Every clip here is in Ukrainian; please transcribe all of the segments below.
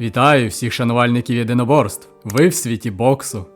Вітаю всіх шанувальників єдиноборств. Ви в світі боксу.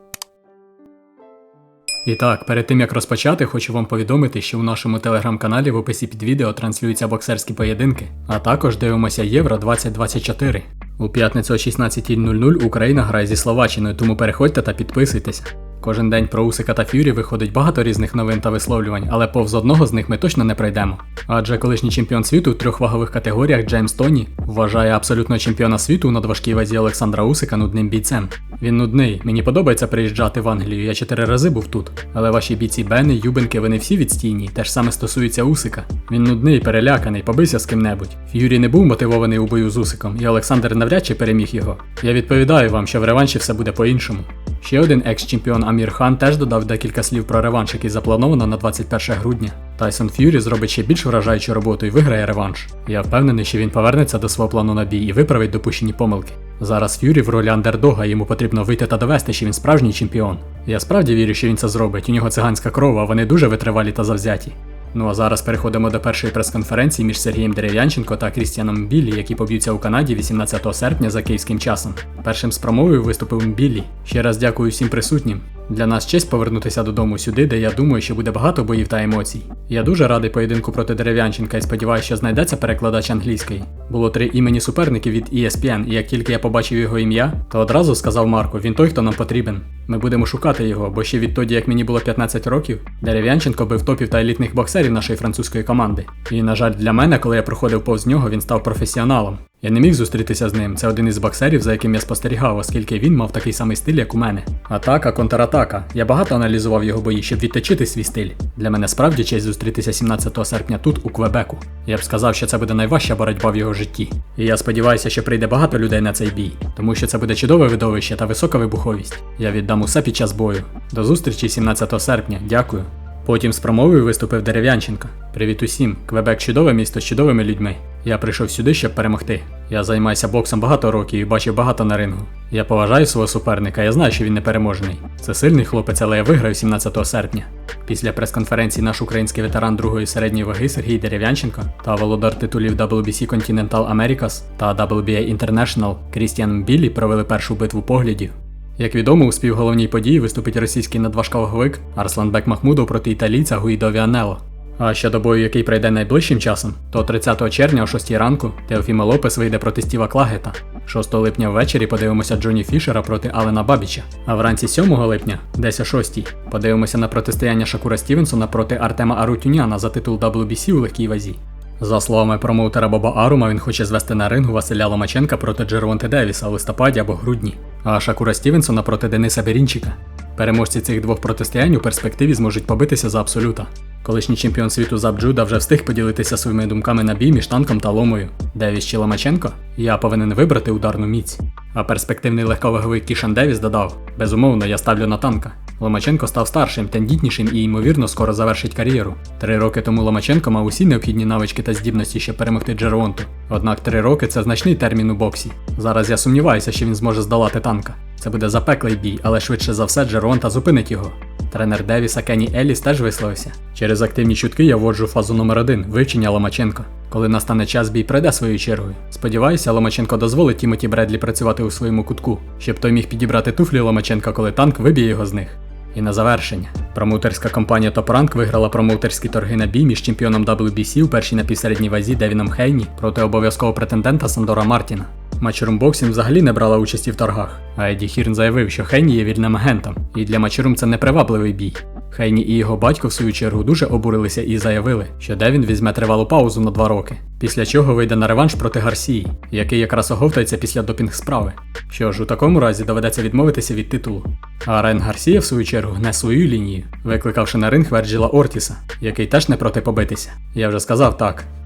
І так, перед тим як розпочати, хочу вам повідомити, що у нашому телеграм-каналі в описі під відео транслюються боксерські поєдинки, а також дивимося Євро 2024. У п'ятницю о 16.00 Україна грає зі Словаччиною, тому переходьте та підписуйтеся. Кожен день про Усика та Ф'юрі виходить багато різних новин та висловлювань, але повз одного з них ми точно не пройдемо. Адже колишній чемпіон світу в трьох вагових категоріях Джеймс Тоні вважає абсолютного чемпіона світу у надважкій вазі Олександра Усика нудним бійцем. Він нудний, мені подобається приїжджати в Англію, я чотири рази був тут. Але ваші бійці Бени, Юбенки, вони всі відстійні, те ж саме стосується Усика. Він нудний, переляканий, побився з ким-небудь. Ф'юрі не був мотивований у бою з Усиком, і Олександр навряд чи переміг його. Я відповідаю вам, що в реванші все буде по-іншому. Ще один екс-чемпіон Амір Хан теж додав декілька слів про реванш, який заплановано на 21 грудня. Тайсон Ф'юрі зробить ще більш вражаючу роботу і виграє реванш. Я впевнений, що він повернеться до свого плану на бій і виправить допущені помилки. Зараз Ф'юрі в ролі андердога, йому потрібно вийти та довести, що він справжній чемпіон. Я справді вірю, що він це зробить. У нього циганська кров, а вони дуже витривалі та завзяті. Ну а зараз переходимо до першої прес-конференції між Сергієм Дерев'янченко та Крістіаном Біллі, які поб'ються у Канаді 18 серпня за київським часом. Першим з промовою виступив Біллі. Ще раз дякую всім присутнім. Для нас честь повернутися додому сюди, де я думаю, що буде багато боїв та емоцій. Я дуже радий поєдинку проти Дерев'янченка і сподіваюся, що знайдеться перекладач англійської. Було три імені суперників від ESPN, і як тільки я побачив його ім'я, то одразу сказав Марку, він той, хто нам потрібен. Ми будемо шукати його, бо ще відтоді, як мені було 15 років, Дерев'янченко бив топів та елітних боксерів нашої французької команди. І, на жаль, для мене, коли я проходив повз нього, він став професіоналом. Я не міг зустрітися з ним. Це один із боксерів, за яким я спостерігав, оскільки він мав такий самий стиль, як у мене. Атака, контратака. Я багато аналізував його бої, щоб відточити свій стиль. Для мене справді честь зустрітися 17 серпня тут, у Квебеку. Я б сказав, що це буде найважча боротьба в його житті. І я сподіваюся, що прийде багато людей на цей бій, тому що це буде чудове видовище та висока вибуховість. Я віддам усе під час бою. До зустрічі 17 серпня. Дякую. Потім з промовою виступив Дерев'янченко. Привіт усім! Квебек чудове місто з чудовими людьми. Я прийшов сюди, щоб перемогти. Я займаюся боксом багато років і бачив багато на рингу. Я поважаю свого суперника, я знаю, що він непереможний. Це сильний хлопець, але я виграю 17 серпня. Після прес-конференції наш український ветеран другої середньої ваги Сергій Дерев'янченко та володар титулів WBC Continental Americas та WBA International Крістіан Біллі провели першу битву поглядів. Як відомо, у співголовній події виступить російський надважковаговик Арсланбек Махмудов проти італійця Гуїдо Віанело. А щодо бою, який пройде найближчим часом, то 30 червня о 6 ранку Теофімо Лопес вийде проти Стіва Клагета. 6 липня ввечері подивимося Джоні Фішера проти Алена Бабіча. А вранці 7 липня, десь о 6, подивимося на протистояння Шакура Стівенсона проти Артема Арутюняна за титул WBC у легкій вазі. За словами промоутера Боба Арума, він хоче звести на рингу Василя Ломаченка проти Джервонте Девіса у листопаді або грудні, а Шакура Стівенсона проти Дениса Берінчика. Переможці цих двох протистоянь у перспективі зможуть побитися за абсолюта. Колишній чемпіон світу Заб Джуда вже встиг поділитися своїми думками на бій між танком та ломою. Девіс чи Ломаченко? Я повинен вибрати ударну міць. А перспективний легковаговий Кішан Девіс додав: Безумовно, я ставлю на танка. Ломаченко став старшим, тендітнішим і, ймовірно, скоро завершить кар'єру. Три роки тому Ломаченко мав усі необхідні навички та здібності, щоб перемогти Джеронту. Однак три роки це значний термін у боксі. Зараз я сумніваюся, що він зможе здолати танка. Це буде запеклий бій, але швидше за все Джеронта зупинить його. Тренер Девіса Кенні Еліс теж висловився. Через активні чутки я вводжу фазу номер 1 вивчення Ломаченко. Коли настане час, бій прийде своєю чергою. Сподіваюся, Ломаченко дозволить Тімоті Бредлі працювати у своєму кутку, щоб той міг підібрати туфлі Ломаченка, коли танк виб'є його з них. І на завершення. Промоутерська компанія Top Rank виграла промоутерські торги на бій між чемпіоном WBC у першій напівсередній вазі Девіном Хейні проти обов'язкового претендента Сандора Мартіна. Матчрум Боксінг взагалі не брала участі в торгах, а Еді Хірн заявив, що Хейні є вільним агентом, і для Матчрум це непривабливий бій. Хейні і його батько в свою чергу дуже обурилися і заявили, що Девін візьме тривалу паузу на два роки, після чого вийде на реванш проти Гарсії, який якраз оговтається після допінг справи. Що ж, у такому разі доведеться відмовитися від титулу. А Рен Гарсія, в свою чергу, гне свою лінію, викликавши на ринг Верджіла Ортіса, який теж не проти побитися. Я вже сказав так.